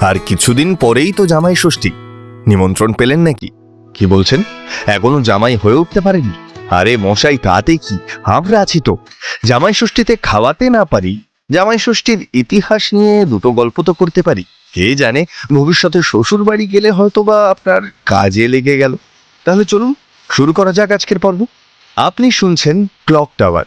আর কিছুদিন পরেই তো জামাই ষষ্ঠী। নিমন্ত্রণ পেলেন নাকি? কি বলছেন? এখনও জামাই হয়ে উঠতে পারেনি। আরে মশাই, তাতে কি? আমরা আছি তো। জামাই ষষ্ঠীতে খাওয়াতে না পারি, জামাই ষষ্ঠীর ইতিহাস নিয়ে দুটো গল্প তো করতে পারি। কে জানে, ভবিষ্যতে শ্বশুর বাড়ি গেলে হয়তো বা আপনার কাজে লেগে গেল। তাহলে চলুন, শুরু করা যাক আজকের পর্ব। আপনি শুনছেন ক্লক টাওয়ার।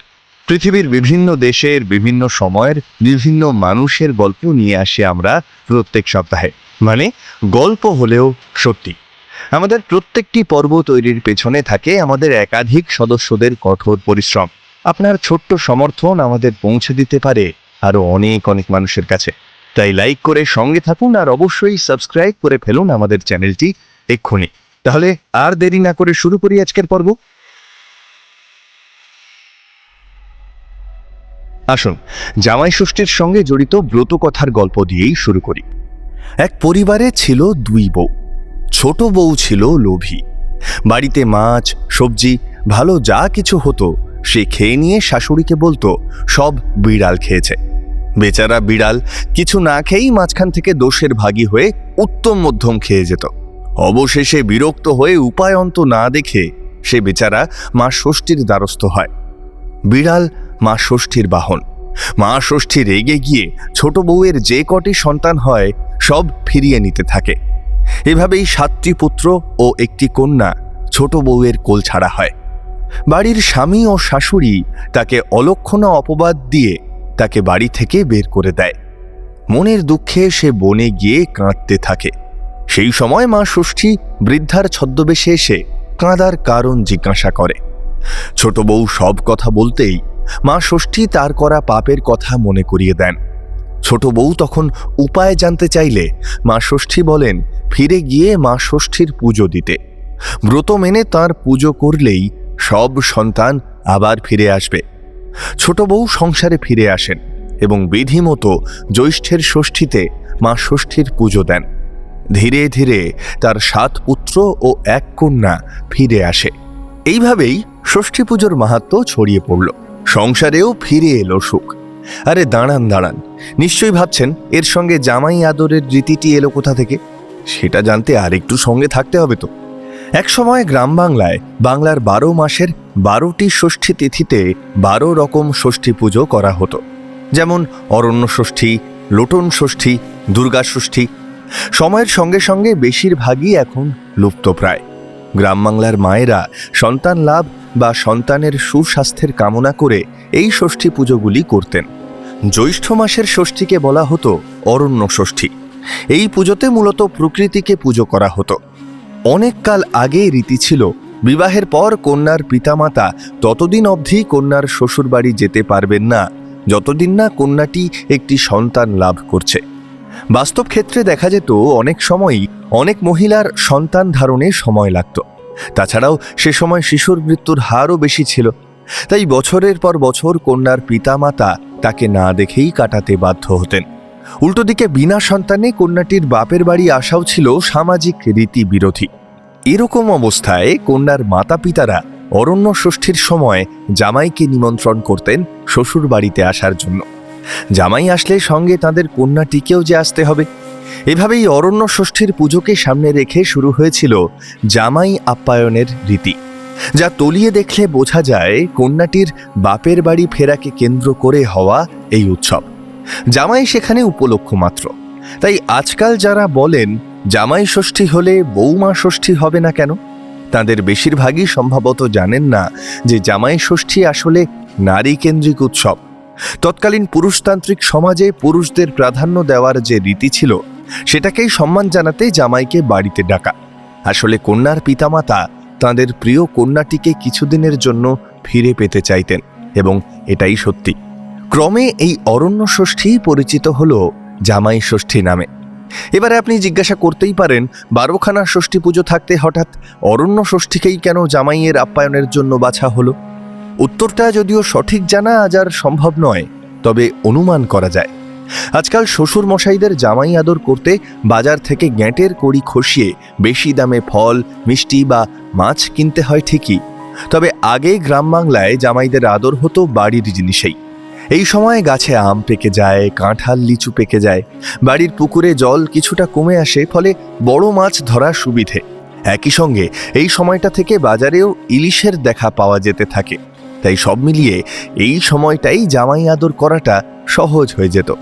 পৃথিবীর বিভিন্ন দেশের বিভিন্ন সময়ের বিভিন্ন মানুষের গল্প নিয়ে আসি আমরা প্রত্যেক সপ্তাহে। মানে গল্প হলেও সত্যি। আমাদের প্রত্যেকটি পর্ব তৈরির পেছনে থাকে আমাদের একাধিক সদস্যদের কঠোর পরিশ্রম। আপনার ছোট্ট সমর্থন আমাদের পৌঁছে দিতে পারে আরও অনেক অনেক মানুষের কাছে। তাই লাইক করে সঙ্গে থাকুন আর অবশ্যই সাবস্ক্রাইব করে ফেলুন আমাদের চ্যানেলটি এক্ষুনি। তাহলে আর দেরি না করে শুরু করি আজকের পর্ব। আসুন, জামাই ষষ্ঠীর সঙ্গে জড়িত ব্রত কথার গল্প দিয়েই শুরু করি। এক পরিবারে ছিল দুই বউ। ছোট বউ ছিল লোভী। বাড়িতে মাছ, সবজি, ভালো যা কিছু হতো, সে খেয়ে নিয়ে শাশুড়িকে বলতো, সব বিড়াল খেয়েছে। বেচারা বিড়াল কিছু না খেয়েই মাঝখান থেকে দোষের ভাগী হয়ে উত্তম মধ্যম খেয়ে যেত। অবশেষে বিরক্ত হয়ে উপায়ন্ত না দেখে সে বেচারা মা ষষ্ঠীর দ্বারস্থ হয়। বিড়াল মা ষষ্ঠীর বাহন। মা ষষ্ঠী রেগে গিয়ে ছোট বউয়ের যে কটি সন্তান হয়, সব ফিরিয়ে নিতে থাকে। এভাবেই সাতটি পুত্র ও একটি কন্যা ছোট বউয়ের কোল ছাড়া হয়। বাড়ির স্বামী ও শাশুড়ি তাকে অলক্ষণা অপবাদ দিয়ে তাকে বাড়ি থেকে বের করে দেয়। মনের দুঃখে সে বনে গিয়ে কাঁদতে থাকে। সেই সময় মা ষষ্ঠী বৃদ্ধার ছদ্মবেশে এসে কাঁদার কারণ জিজ্ঞাসা করে। ছোট বউ সব কথা বলতেই মা ষষ্ঠী তার করা পাপের কথা মনে করিয়ে দেন। ছোট বউ তখন উপায় জানতে চাইলে মা ষষ্ঠী বলেন, ফিরে গিয়ে মা ষষ্ঠীর পুজো দিতে। ব্রত মেনে তার পুজো করলেই সব সন্তান আবার ফিরে আসবে। ছোট বউ সংসারে ফিরে আসেন এবং বিধিমতো জ্যৈষ্ঠের ষষ্ঠীতে মা ষষ্ঠীর পুজো দেন। ধীরে ধীরে তার সাত পুত্র ও এক কন্যা ফিরে আসে। এইভাবেই ষষ্ঠী পুজোর মাহাত্ম ছড়িয়ে পড়ল। সংসারেও ফিরে এলো সুখ। আরে দাঁড়ান দাঁড়ান। নিশ্চয়ই ভাবছেন এর সঙ্গে জামাই আদরের রীতিটি এলো কোথা থেকে? সেটা জানতে আর একটু সঙ্গে থাকতে হবে তো। একসময় গ্রাম বাংলায় বাংলার বারো মাসের বারোটি ষষ্ঠী তিথিতে বারো রকম ষষ্ঠী পুজো করা হতো। যেমন অরণ্য ষষ্ঠী, লোটন ষষ্ঠী, দুর্গা ষষ্ঠী। সময়ের সঙ্গে সঙ্গে বেশিরভাগই এখন লুপ্তপ্রায়। গ্রাম বাংলার মায়েরা সন্তান লাভ বা সন্তানের সুস্বাস্থ্যের কামনা করে এই ষষ্ঠী পুজোগুলি করতেন। জ্যৈষ্ঠ মাসের ষষ্ঠীকে বলা হতো অরণ্য ষষ্ঠী। এই পুজোতে মূলত প্রকৃতিকে পুজো করা হতো। অনেক কাল আগেই রীতি ছিল, বিবাহের পর কন্যার পিতামাতা ততদিন অবধি কন্যার শ্বশুরবাড়ি যেতে পারবেন না, যতদিন না কন্যাটি একটি সন্তান লাভ করছে। বাস্তব ক্ষেত্রে দেখা যেত, অনেক সময়ই অনেক মহিলার সন্তান ধারণে সময় লাগত। তাছাড়াও সে সময় শিশুর মৃত্যুর হারও বেশি ছিল। তাই বছরের পর বছর কন্যার পিতামাতা তাকে না দেখেই কাটাতে বাধ্য হতেন। উল্টো দিকে বিনা সন্তানে কন্যাটির বাপের বাড়ি আসাও ছিল সামাজিক রীতি বিরোধী এরকম অবস্থায় কন্যার মাতা পিতারা অরণ্য ষষ্ঠীর সময় জামাইকে নিমন্ত্রণ করতেন শ্বশুর বাড়িতে আসার জন্য। জামাই আসলে সঙ্গে তাদের কন্যাটিকেও যে আসতে হবে। এভাবেই অরণ্য ষষ্ঠীর পুজোকে সামনে রেখে শুরু হয়েছিল জামাই আপ্যায়নের রীতি, যা তলিয়ে দেখলে বোঝা যায় কন্যাটির বাপের বাড়ি ফেরাকে কেন্দ্র করে হওয়া এই উৎসব। জামাই সেখানে উপলক্ষ মাত্র। তাই আজকাল যারা বলেন জামাই ষষ্ঠী হলে বৌমা ষষ্ঠী হবে না কেন? তাদের বেশিরভাগই সম্ভবত জানেন না যে জামাই ষষ্ঠী আসলে নারী কেন্দ্রিক উৎসব। তৎকালীন পুরুষতান্ত্রিক সমাজে পুরুষদের প্রাধান্য দেওয়ার যে রীতি ছিল সেটাকেই সম্মান জানাতে জামাইকে বাড়িতে ডাকা। আসলে কন্যার পিতামাতা তাদের প্রিয় কন্যাটিকে কিছুদিনের জন্য ফিরে পেতে চাইতেন, এবং এটাই সত্যি। ক্রমে এই অরণ্য ষষ্ঠী পরিচিত হল জামাই ষষ্ঠী নামে। এবারে আপনি জিজ্ঞাসা করতেই পারেন, বারোখানা ষষ্ঠী পুজো থাকতে হঠাৎ অরণ্য ষষ্ঠীকেই কেন জামাইয়ের আপ্যায়নের জন্য বাছা হলো? উত্তরটা যদিও সঠিক জানা আজ আর সম্ভব নয়, তবে অনুমান করা যায়। আজকাল শ্বশুর মশাইদের জামাই আদর করতে বাজার থেকে গ্যাঁটের কড়ি খসিয়ে বেশি দামে ফল, মিষ্টি বা মাছ কিনতে হয় ঠিকই। তবে আগে গ্রাম বাংলায় জামাইদের আদর হতো বাড়ির জিনিসেই। এই সময় গাছে আম পেকে যায়, কাঁঠাল, লিচু পেকে যায়। বাড়ির পুকুরে জল কিছুটা কমে আসে, ফলে বড় মাছ ধরা সুবিধে। একই সঙ্গে এই সময়টা থেকে বাজারেও ইলিশের দেখা পাওয়া যেতে থাকে। তাই সব মিলিয়ে এই সময়টাই জামাই আদর করাটা সহজ হয়ে যেত।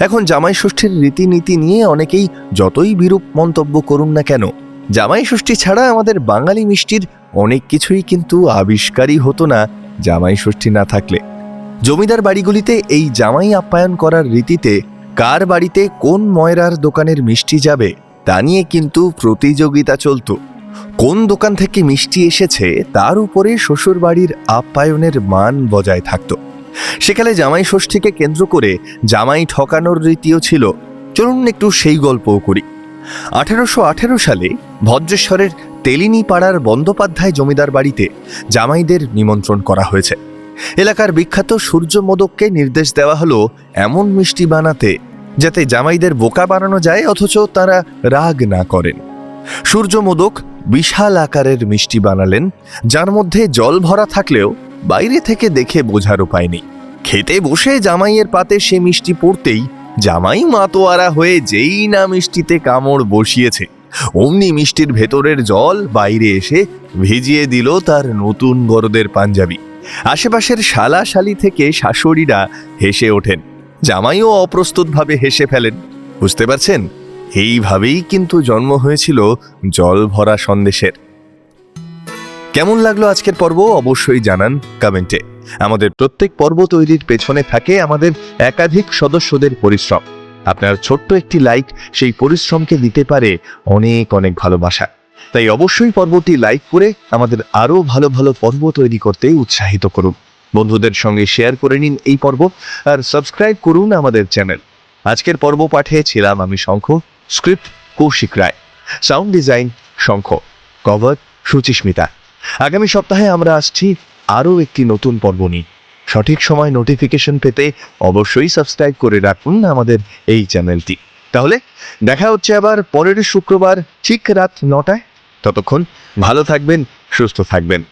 এখন জামাই ষষ্ঠীর রীতিনীতি নিয়ে অনেকেই যতই বিরূপ মন্তব্য করুন না কেন, জামাই ষষ্ঠী ছাড়া আমাদের বাঙালি মিষ্টির অনেক কিছুই কিন্তু আবিষ্কারই হতো না জামাই ষষ্ঠী না থাকলে। জমিদার বাড়িগুলিতে এই জামাই আপ্যায়ন করার রীতিতে কার বাড়িতে কোন ময়রার দোকানের মিষ্টি যাবে তা নিয়ে কিন্তু প্রতিযোগিতা চলতো। কোন দোকান থেকে মিষ্টি এসেছে তার উপরে শ্বশুর বাড়ির আপ্যায়নের মান বজায় থাকতো। সেকালে জামাই ষষ্ঠীকে কেন্দ্র করে জামাই ঠকানোর রীতিও ছিল। চলুন একটু সেই গল্পও করি। আঠেরোশো আঠেরো সালে ভদ্রেশ্বরের তেলিনী পাড়ার বন্দ্যোপাধ্যায় জমিদার বাড়িতে জামাইদের নিমন্ত্রণ করা হয়েছে। এলাকার বিখ্যাত সূর্য মোদককে নির্দেশ দেওয়া হলো এমন মিষ্টি বানাতে, যাতে জামাইদের বোকা বানানো যায়, অথচ তারা রাগ না করেন। সূর্য মোদক বিশাল আকারের মিষ্টি বানালেন, যার মধ্যে জল ভরা থাকলেও বাইরে থেকে দেখে বোঝার উপায় নেই। খেতে বসে জামাইয়ের পাতে সে মিষ্টি পড়তেই জামাই মাতোয়ারা হয়ে যেই না মিষ্টিতে কামড় বসিয়েছে। অমনি মিষ্টির ভেতরের জল বাইরে এসে ভিজিয়ে দিল তার নতুন গরদের পাঞ্জাবি। আশেপাশের শালা শালি থেকে শাশুড়িরা হেসে ওঠেন। জামাইও অপ্রস্তুতভাবে হেসে ফেলেন। বুঝতে পারছেন? এইভাবেই কিন্তু জন্ম হয়েছিল জল ভরা সন্দেশের। কেমন লাগল আজকের পর্ব? অবশ্যই জানান কমেন্টে। আমাদের প্রত্যেক পর্ব তৈরির পেছনে থাকে আমাদের একাধিক সদস্যদের পরিশ্রম। আপনার ছোট্ট একটি লাইক সেই পরিশ্রমকে দিতে পারে অনেক অনেক ভালোবাসা। তাই অবশ্যই পর্বটি লাইক করে আমাদের আরও ভালো ভালো পর্ব তৈরি করতে উৎসাহিত করুন। বন্ধুদের সঙ্গে শেয়ার করে নিন এই পর্ব আর সাবস্ক্রাইব করুন আমাদের চ্যানেল। আজকের পর্ব পাঠে ছিলাম আমি Shankha, script Kaushik Roy, sound design Shankha, cover Suchismita. আগামী সপ্তাহে আমরা আসছি আরও একটি নতুন পর্ব নিয়ে। সঠিক সময় নোটিফিকেশন পেতে অবশ্যই সাবস্ক্রাইব করে রাখুন আমাদের এই চ্যানেলটি। তাহলে দেখা হচ্ছে আবার পরের শুক্রবার ঠিক রাত নটায়। ততক্ষণ ভালো থাকবেন, সুস্থ থাকবেন।